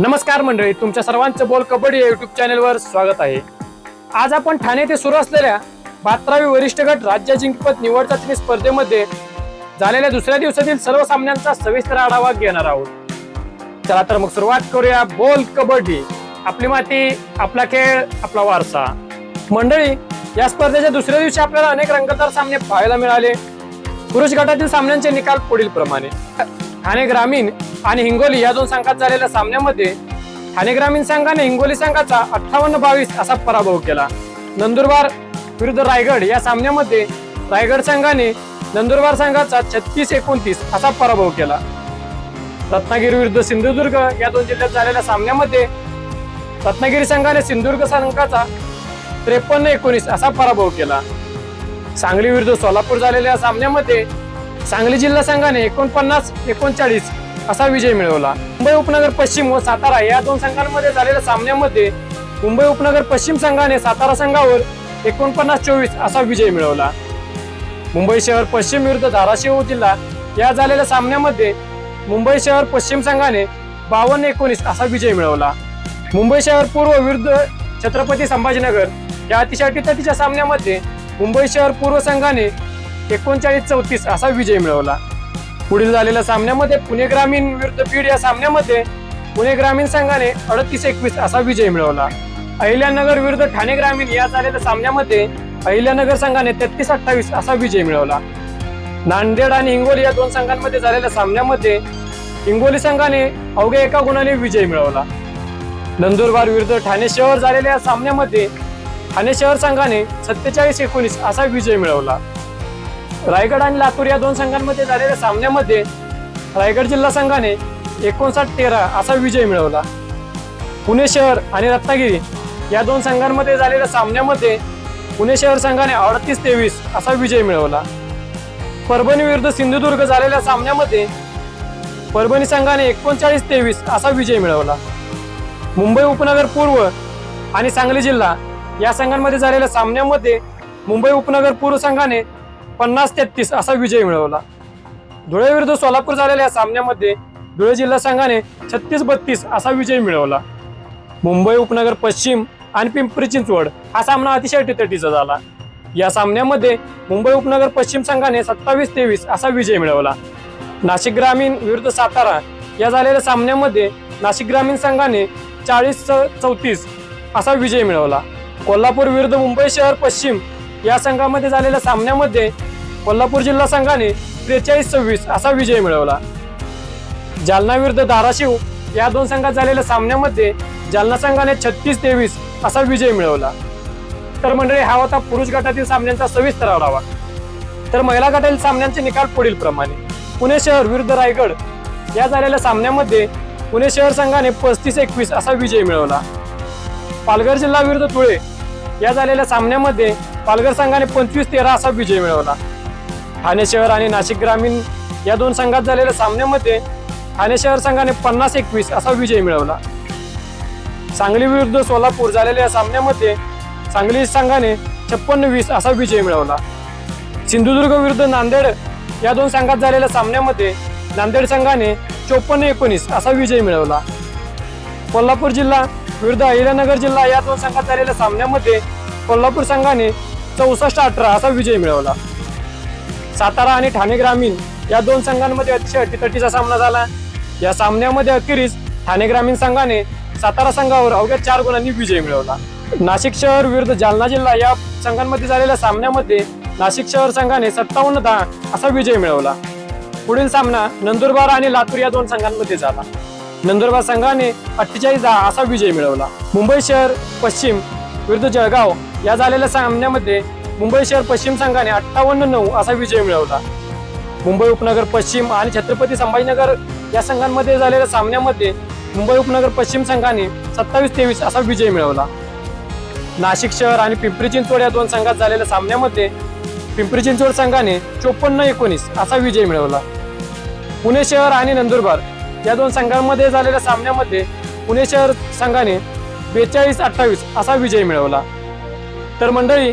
नमस्कार मंडळी तुमच्या सर्वांचं बोल कबड्डी या युट्यूब चॅनलवर स्वागत आहे. आज आपण ठाणे येथे सुरू असलेल्या बात्रावी वरिष्ठ गट राज्य जिंकपत निवड चाचणी स्पर्धेमध्ये झालेल्या दुसऱ्या दिवसातील सर्व सामन्यांचा सविस्तर आढावा घेणार आहोत. चला तर मग सुरुवात करूया बोल कबड्डी. आपली माती आपला खेळ आपला वारसा. मंडळी या स्पर्धेच्या दुसऱ्या दिवशी आपल्याला अनेक रंगतदार सामने पाहायला मिळाले. पुरुष गटातील सामन्यांचे निकाल पुढील प्रमाणे ठाणे ग्रामीण आणि हिंगोली या दोन संघात झालेल्या सामन्यामध्ये ठाणे ग्रामीण संघाने हिंगोली संघाचा अठ्ठावन्न बावीस असा पराभव केला. नंदुरबार विरुद्ध रायगड या सामन्यामध्ये रायगड संघाने नंदुरबार संघाचा छत्तीस एकोणतीस असा पराभव केला. रत्नागिरी विरुद्ध सिंधुदुर्ग या दोन जिल्ह्यात झालेल्या सामन्यामध्ये रत्नागिरी संघाने सिंधुदुर्ग संघाचा त्रेपन्न एकोणीस असा पराभव केला. सांगली विरुद्ध सोलापूर झालेल्या सामन्यामध्ये सांगली जिल्हा संघाने एकोणपन्नास एकोणचाळीस असा विजय मिळवला. मुंबई उपनगर पश्चिम व सातारा या दोन संघांमध्ये झालेल्या सामन्यामध्ये मुंबई उपनगर पश्चिम संघाने सातारा संघावर एकोणपन्नास चोवीस असा विजय मिळवला. मुंबई शहर पश्चिम विरुद्ध धाराशिव जिल्हा या झालेल्या सामन्यामध्ये मुंबई शहर पश्चिम संघाने बावन्न एकोणीस असा विजय मिळवला. मुंबई शहर पूर्व विरुद्ध छत्रपती संभाजीनगर या अतिशय अटीतटीच्या सामन्यामध्ये मुंबई शहर पूर्व संघाने एकोणचाळीस चौतीस असा विजय मिळवला. पुढील झालेल्या सामन्यामध्ये पुणे ग्रामीण विरुद्ध बीड या सामन्यामध्ये पुणे ग्रामीण संघाने अडतीस एकवीस असा विजय मिळवला. अहिल्यानगर विरुद्ध ठाणे ग्रामीण या झालेल्या सामन्यामध्ये अहिल्यानगर संघाने तेहतीस अठ्ठावीस असा विजय मिळवला. नांदेड आणि हिंगोली या दोन संघांमध्ये झालेल्या सामन्यामध्ये हिंगोली संघाने अवघ्या एका गुणाने विजय मिळवला. नंदुरबार विरुद्ध ठाणे शहर झालेल्या सामन्यामध्ये ठाणे शहर संघाने सत्तेचाळीस एकोणीस असा विजय मिळवला. रायगड आणि लातूर या दोन संघांमध्ये झालेल्या सामन्यामध्ये रायगड जिल्हा संघाने एकोणसाठ तेरा असा विजय मिळवला. पुणे शहर आणि रत्नागिरी या दोन संघांमध्ये झालेल्या सामन्यामध्ये पुणे शहर संघाने अडतीस तेवीस असा विजय मिळवला. परभणी विरुद्ध सिंधुदुर्ग झालेल्या सामन्यामध्ये परभणी संघाने एकोणचाळीस तेवीस असा विजय मिळवला. मुंबई उपनगर पूर्व आणि सांगली जिल्हा या संघांमध्ये झालेल्या सामन्यामध्ये मुंबई उपनगर पूर्व संघाने पन्नास तेहतीस असा विजय मिळवला. धुळे विरुद्ध सोलापूर झालेल्या सामन्यामध्ये धुळे जिल्हा संघाने छत्तीस बत्तीस असा विजय मिळवला. मुंबई उपनगर पश्चिम आणि पिंपरी चिंचवड हा सामना अतिशय टितटीचा झाला. या सामन्यामध्ये मुंबई उपनगर पश्चिम संघाने सत्तावीस तेवीस असा विजय मिळवला. नाशिक ग्रामीण विरुद्ध सातारा या झालेल्या सामन्यामध्ये नाशिक ग्रामीण संघाने चाळीस चौतीस असा विजय मिळवला. कोल्हापूर विरुद्ध मुंबई शहर पश्चिम या संघामध्ये झालेल्या सामन्यामध्ये कोल्हापूर जिल्हा संघाने त्रेचाळीस सव्वीस असा विजय मिळवला. जालना विरुद्ध धाराशिव या दोन संघात झालेल्या सामन्यामध्ये जालना संघाने छत्तीस तेवीस असा विजय मिळवला. तर मंडळी हा होता पुरुष गटातील सामन्यांचा सविस्तर आढावा. तर महिला गटातील सामन्यांचे निकाल पुढील प्रमाणे. पुणे शहर विरुद्ध रायगड या झालेल्या सामन्यामध्ये पुणे शहर संघाने पस्तीस एकवीस असा विजय मिळवला. पालघर जिल्हा विरुद्ध धुळे या झालेल्या सामन्यामध्ये पालघर संघाने पंचवीस तेरा असा विजय मिळवला. ठाणे शहर आणि नाशिक ग्रामीण या दोन संघात झालेल्या सामन्यामध्ये ठाणे शहर संघाने पन्नास एकवीस असा विजय मिळवला. सांगली विरुद्ध सोलापूर झालेल्या या सामन्यामध्ये सांगली संघाने छप्पन्न वीस असा विजय मिळवला. सिंधुदुर्ग विरुद्ध नांदेड या दोन संघात झालेल्या सामन्यामध्ये नांदेड संघाने चोपन्न एकोणीस असा विजय मिळवला. कोल्हापूर जिल्हा विरुद्ध अहिल्यानगर जिल्हा या दोन संघात झालेल्या सामन्यामध्ये कोल्हापूर संघाने चौसष्ट अठरा असा विजय मिळवला. सातारा आणि ठाणे ग्रामीण या दोन संघांमध्ये अतिशय अटीतटीचा सामना झाला. या सामन्यामध्ये अखेरीस ठाणे ग्रामीण संघाने सातारा संघावर अवघ्या चार गुणांनी विजय मिळवला. नाशिक शहर विरुद्ध जालना जिल्हा या संघांमध्ये झालेल्या सामन्यामध्ये नाशिक शहर संघाने सत्तावन्न दहा असा विजय मिळवला. पुढील सामना नंदुरबार आणि लातूर या दोन संघांमध्ये झाला. नंदुरबार संघाने अठ्ठेचाळीस दहा असा विजय मिळवला. मुंबई शहर पश्चिम विरुद्ध जळगाव या झालेल्या सामन्यामध्ये मुंबई शहर पश्चिम संघाने अठ्ठावन्न नऊ असा विजय मिळवला. मुंबई उपनगर पश्चिम आणि छत्रपती संभाजीनगर या संघांमध्ये झालेल्या सामन्यामध्ये मुंबई उपनगर पश्चिम संघाने सत्तावीस तेवीस असा विजय मिळवला. नाशिक शहर आणि पिंपरी चिंचवड या दोन संघात झालेल्या सामन्यामध्ये पिंपरी चिंचवड संघाने चोपन्न एकोणीस असा विजय मिळवला. पुणे शहर आणि नंदुरबार या दोन संघांमध्ये झालेल्या सामन्यामध्ये पुणे शहर संघाने बेचाळीस अठ्ठावीस असा विजय मिळवला. तर मंडळी